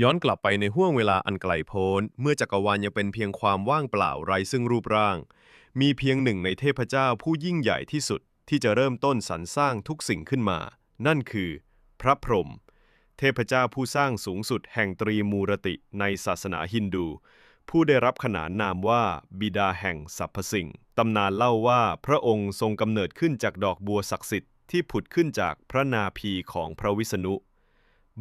ย้อนกลับไปในห้วงเวลาอันไกลโพ้น เมื่อจักรวาลยังเป็นเพียงความว่างเปล่าไร้ซึ่งรูปร่าง มีเพียงหนึ่งในเทพเจ้าผู้ยิ่งใหญ่ที่สุดที่จะเริ่มต้นสรรสร้างทุกสิ่งขึ้นมา นั่นคือ พระพรหมเทพเจ้าผู้สร้างสูงสุดแห่งตรีมูรติในศาสนาฮินดู ผู้ได้รับขนานนามว่าบิดาแห่งสรรพสิ่ง ตำนานเล่าว่าพระองค์ทรงกำเนิดขึ้นจากดอกบัวศักดิ์สิทธิ์ที่ผุดขึ้นจากพระนาภีของพระวิษณุ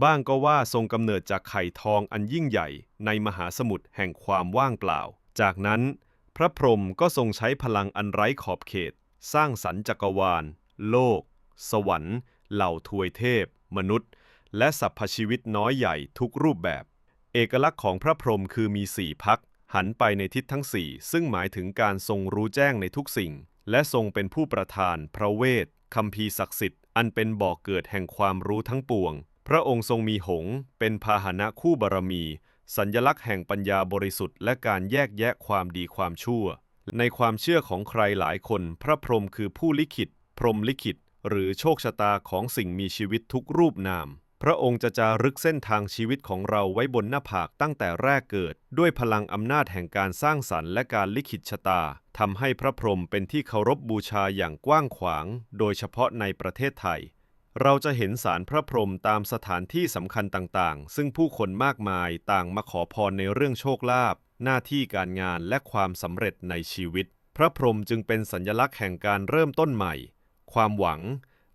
บ้างก็ว่าทรงกำเนิดจากไข่ทองอันยิ่งใหญ่ในมหาสมุทรแห่งความว่างเปล่า จากนั้นพระพรหมก็ทรงใช้พลังอันไร้ขอบเขต สร้างสรรค์จักรวาล โลก สวรรค์ เหล่าทวยเทพ มนุษย์ และสรรพชีวิตน้อยใหญ่ทุกรูปแบบ เอกลักษณ์ของพระพรหมคือมีสี่พัก หันไปในทิศทั้งสี่ซึ่งหมายถึงการทรงรู้แจ้งในทุกสิ่ง และทรงเป็นผู้ประทาน พระเวทคัมภีร์ศักดิ์สิทธิ์อันเป็นบ่อกเกิดแห่งความรู้ทั้งปวง พระองค์ทรงมีหงเป็นพาหนะคู่บารมี สัญลักษณ์แห่งปัญญาบริสุทธิ์และการแยกแยะความดีความชั่ว ในความเชื่อของใครหลายคน พระพรหมคือผู้ลิขิต พรหมลิขิต หรือโชคชะตาของสิ่งมีชีวิตทุกรูปนาม พระองค์จะจารึกเส้นทางชีวิตของเราไว้บนหน้าผากตั้งแต่แรกเกิด ด้วยพลังอำนาจแห่งการสร้างสรรค์และการลิขิตชะตาทำให้พระพรหมเป็นที่เคารพบูชาอย่างกว้างขวาง โดยเฉพาะในประเทศไทย เราจะเห็นสารพระพรหมตามสถานที่สำคัญต่างๆ ซึ่งผู้คนมากมายต่างมาขอพรในเรื่องโชคลาภหน้าที่การงานและความสำเร็จในชีวิต พระพรหมจึงเป็นสัญลักษณ์แห่งการเริ่มต้นใหม่ ความหวัง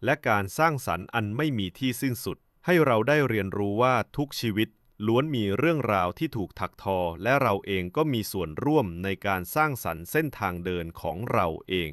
และการสร้างสรรค์อันไม่มีที่สิ้นสุด ให้เราได้เรียนรู้ว่าทุกชีวิตล้วนมีเรื่องราวที่ถูกถักทอ และเราเองก็มีส่วนร่วมในการสร้างสรรค์เส้นทางเดินของเราเอง